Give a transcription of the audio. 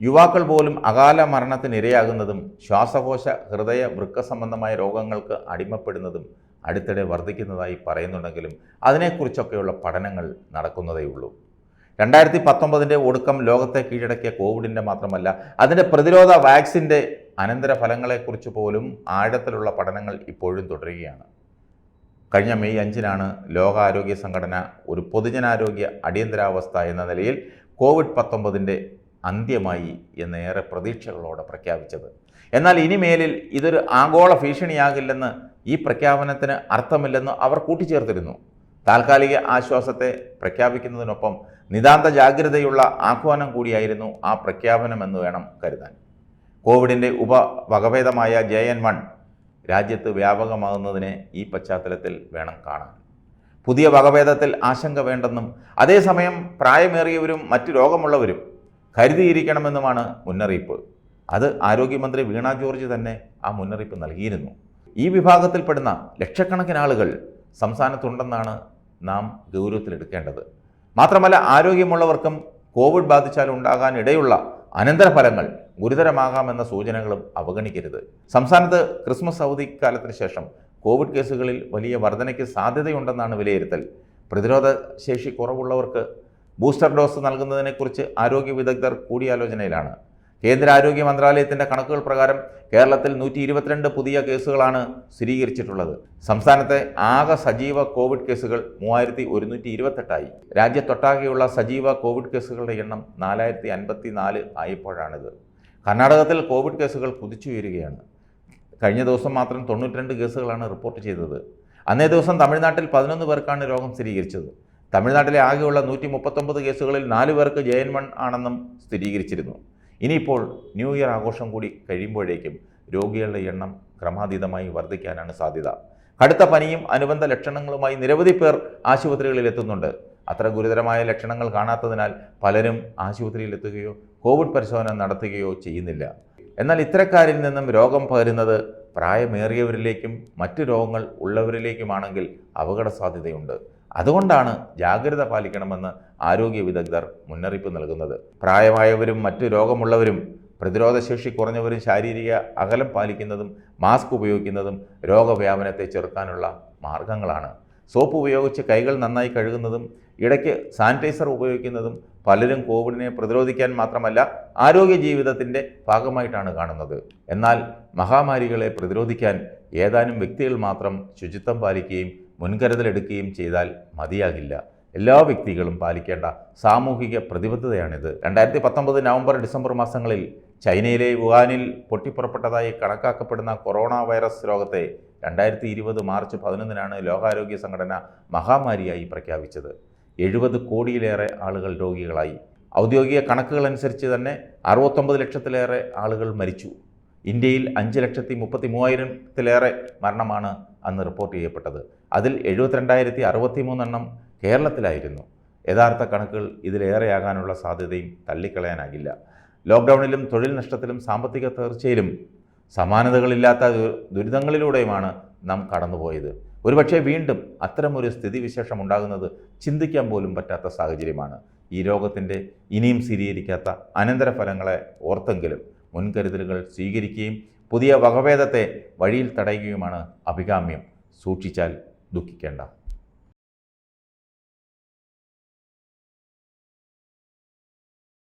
യുവാക്കൾ പോലും അകാല മരണത്തിനിരയാകുന്നതും ശ്വാസകോശ ഹൃദയ വൃക്ക സംബന്ധമായ രോഗങ്ങൾക്ക് അടിമപ്പെടുന്നതും അടുത്തിടെ വർദ്ധിക്കുന്നതായി പറയുന്നുണ്ടെങ്കിലും അതിനെക്കുറിച്ചൊക്കെയുള്ള പഠനങ്ങൾ നടക്കുന്നതേയുള്ളൂ. രണ്ടായിരത്തി പത്തൊമ്പതിന്റെ ഒടുക്കം ലോകത്തെ കീഴടക്കിയ കോവിഡിന്റെ മാത്രമല്ല അതിന്റെ പ്രതിരോധ വാക്സിന്റെ അനന്തരഫലങ്ങളെക്കുറിച്ച് പോലും ആഴത്തിലുള്ള പഠനങ്ങൾ ഇപ്പോഴും തുടരുകയാണ്. കഴിഞ്ഞ മെയ് അഞ്ചിനാണ് ലോകാരോഗ്യ സംഘടന ഒരു പൊതുജനാരോഗ്യ അടിയന്തരാവസ്ഥ എന്ന നിലയിൽ കോവിഡ് പത്തൊമ്പതിന്റെ അന്ത്യമായി എന്നേറെ പ്രതീക്ഷകളോടെ പ്രഖ്യാപിച്ചത്. എന്നാൽ ഇനിമേലിൽ ഇതൊരു ആഗോള ഭീഷണിയാകില്ലെന്ന് ഈ പ്രഖ്യാപനത്തിന് അർത്ഥമില്ലെന്ന് അവർ കൂട്ടിച്ചേർത്തിരുന്നു. താൽക്കാലിക ആശ്വാസത്തെ പ്രഖ്യാപിക്കുന്നതിനൊപ്പം നിതാന്ത ജാഗ്രതയുള്ള ആഹ്വാനം കൂടിയായിരുന്നു ആ പ്രഖ്യാപനമെന്ന് വേണം കരുതാൻ. കോവിഡിന്റെ ഉപവകഭേദമായ ജെ എൻ വൺ രാജ്യത്ത് വ്യാപകമാകുന്നതിനെ ഈ പശ്ചാത്തലത്തിൽ വേണം കാണാൻ. പുതിയ വകഭേദത്തിൽ ആശങ്ക വേണ്ടെന്നും അതേസമയം പ്രായമേറിയവരും മറ്റു രോഗമുള്ളവരും കരുതിയിരിക്കണമെന്നുമാണ് മുന്നറിയിപ്പ്. അത് ആരോഗ്യമന്ത്രി വീണ ജോർജ് തന്നെ ആ മുന്നറിയിപ്പ് നൽകിയിരുന്നു. ഈ വിഭാഗത്തിൽപ്പെടുന്ന ലക്ഷക്കണക്കിന് ആളുകൾ സംസ്ഥാനത്തുണ്ടെന്നാണ് നാം ഗൗരവത്തിലെടുക്കേണ്ടത്. മാത്രമല്ല ആരോഗ്യമുള്ളവർക്കും കോവിഡ് ബാധിച്ചാൽ ഉണ്ടാകാനിടയുള്ള അനന്തരഫലങ്ങൾ ഗുരുതരമാകാമെന്ന സൂചനകളും അവഗണിക്കരുത്. സംസ്ഥാനത്ത് ക്രിസ്മസ് അവധി കാലത്തിന് ശേഷം കോവിഡ് കേസുകളിൽ വലിയ വർധനയ്ക്ക് സാധ്യതയുണ്ടെന്നാണ് വിലയിരുത്തൽ. പ്രതിരോധ ശേഷി കുറവുള്ളവർക്ക് ബൂസ്റ്റർ ഡോസ് നൽകുന്നതിനെക്കുറിച്ച് ആരോഗ്യ വിദഗ്ധർ കൂടിയാലോചനയിലാണ്. കേന്ദ്ര ആരോഗ്യ മന്ത്രാലയത്തിന്റെ കണക്കുകൾ പ്രകാരം കേരളത്തിൽ നൂറ്റി ഇരുപത്തിരണ്ട് പുതിയ കേസുകളാണ് സ്ഥിരീകരിച്ചിട്ടുള്ളത്. സംസ്ഥാനത്തെ ആകെ സജീവ കോവിഡ് കേസുകൾ മൂവായിരത്തി ഒരുന്നൂറ്റി ഇരുപത്തെട്ടായി രാജ്യത്തൊട്ടാകെയുള്ള സജീവ കോവിഡ് കേസുകളുടെ എണ്ണം നാലായിരത്തി അൻപത്തി നാല് ആയപ്പോഴാണിത്. കർണാടകത്തിൽ കോവിഡ് കേസുകൾ കുതിച്ചുയരുകയാണ്. കഴിഞ്ഞ ദിവസം മാത്രം തൊണ്ണൂറ്റിരണ്ട് കേസുകളാണ് റിപ്പോർട്ട് ചെയ്തത്. അന്നേ ദിവസം തമിഴ്നാട്ടിൽ പതിനൊന്ന് പേർക്കാണ് രോഗം സ്ഥിരീകരിച്ചത്. തമിഴ്നാട്ടിലെ ആകെയുള്ള നൂറ്റി മുപ്പത്തൊമ്പത് കേസുകളിൽ നാല് പേർക്ക് ജെ എൻ വൺ ആണെന്നും സ്ഥിരീകരിച്ചിരുന്നു. ഇനിയിപ്പോൾ ന്യൂ ഇയർ ആഘോഷം കൂടി കഴിയുമ്പോഴേക്കും രോഗികളുടെ എണ്ണം ക്രമാതീതമായി വർദ്ധിക്കാനാണ് സാധ്യത. കടുത്ത പനിയും അനുബന്ധ ലക്ഷണങ്ങളുമായി നിരവധി പേർ ആശുപത്രികളിൽ എത്തുന്നുണ്ട്. അത്ര ഗുരുതരമായ ലക്ഷണങ്ങൾ കാണാത്തതിനാൽ പലരും ആശുപത്രിയിൽ എത്തുകയോ കോവിഡ് പരിശോധന നടത്തുകയോ ചെയ്യുന്നില്ല. എന്നാൽ ഇത്തരക്കാരിൽ നിന്നും രോഗം പകരുന്നത് പ്രായമേറിയവരിലേക്കും മറ്റ് രോഗങ്ങൾ ഉള്ളവരിലേക്കുമാണെങ്കിൽ അപകട സാധ്യതയുണ്ട് അതുകൊണ്ടാണ് ജാഗ്രത പാലിക്കണമെന്ന് ആരോഗ്യ വിദഗ്ധർ മുന്നറിയിപ്പ് നൽകുന്നത്. പ്രായമായവരും മറ്റു രോഗമുള്ളവരും പ്രതിരോധശേഷി കുറഞ്ഞവരും ശാരീരിക അകലം പാലിക്കുന്നതും മാസ്ക് ഉപയോഗിക്കുന്നതും രോഗവ്യാപനത്തെ ചെറുക്കാനുള്ള മാർഗങ്ങളാണ്. സോപ്പ് ഉപയോഗിച്ച് കൈകൾ നന്നായി കഴുകുന്നതും ഇടയ്ക്ക് സാനിറ്റൈസർ ഉപയോഗിക്കുന്നതും പലരും കോവിഡിനെ പ്രതിരോധിക്കാൻ മാത്രമല്ല ആരോഗ്യ ജീവിതത്തിന്റെ ഭാഗമായിട്ടാണ് കാണുന്നത്. എന്നാൽ മഹാമാരികളെ പ്രതിരോധിക്കാൻ ഏതാനും വ്യക്തികൾ മാത്രം ശുചിത്വം പാലിക്കുകയും മുൻകരുതലെടുക്കുകയും ചെയ്താൽ മതിയാകില്ല. എല്ലാ വ്യക്തികളും പാലിക്കേണ്ട സാമൂഹിക പ്രതിബദ്ധതയാണിത്. രണ്ടായിരത്തി പത്തൊമ്പത് നവംബർ ഡിസംബർ മാസങ്ങളിൽ ചൈനയിലെ വുഹാനിൽ പൊട്ടിപ്പുറപ്പെട്ടതായി കണക്കാക്കപ്പെടുന്ന കൊറോണ വൈറസ് രോഗത്തെ രണ്ടായിരത്തി ഇരുപത് മാർച്ച് പതിനൊന്നിനാണ് ലോകാരോഗ്യ സംഘടന മഹാമാരിയായി പ്രഖ്യാപിച്ചത്. എഴുപത് കോടിയിലേറെ ആളുകൾ രോഗികളായി. ഔദ്യോഗിക കണക്കുകൾ അനുസരിച്ച് തന്നെ അറുപത്തൊമ്പത് ലക്ഷത്തിലേറെ ആളുകൾ മരിച്ചു. ഇന്ത്യയിൽ അഞ്ച് ലക്ഷത്തി മുപ്പത്തി മൂവായിരത്തിലേറെ മരണമാണ് അന്ന് റിപ്പോർട്ട് ചെയ്യപ്പെട്ടത്. അതിൽ എഴുപത്തിരണ്ടായിരത്തി അറുപത്തി മൂന്നെണ്ണം കേരളത്തിലായിരുന്നു. യഥാർത്ഥ കണക്കുകൾ ഇതിലേറെയാകാനുള്ള സാധ്യതയും തള്ളിക്കളയാനാകില്ല. ലോക്ക്ഡൗണിലും തൊഴിൽ നഷ്ടത്തിലും സാമ്പത്തിക തീർച്ചയിലും സമാനതകളില്ലാത്ത ദുരിതങ്ങളിലൂടെയുമാണ് നാം കടന്നുപോയത്. ഒരുപക്ഷെ വീണ്ടും അത്തരമൊരു സ്ഥിതിവിശേഷം ഉണ്ടാകുന്നത് ചിന്തിക്കാൻ പോലും പറ്റാത്ത സാഹചര്യമാണ്. ഈ രോഗത്തിന്റെ ഇനിയും സ്ഥിരീകരിക്കാത്ത അനന്തരഫലങ്ങളെ ഓർത്തെങ്കിലും മുൻകരുതലുകൾ സ്വീകരിക്കുകയും പുതിയ വകഭേദത്തെ വഴിയിൽ തടയുകയുമാണ് അഭികാമ്യം. സൂക്ഷിച്ചാൽ ദുഃഖിക്കേണ്ട.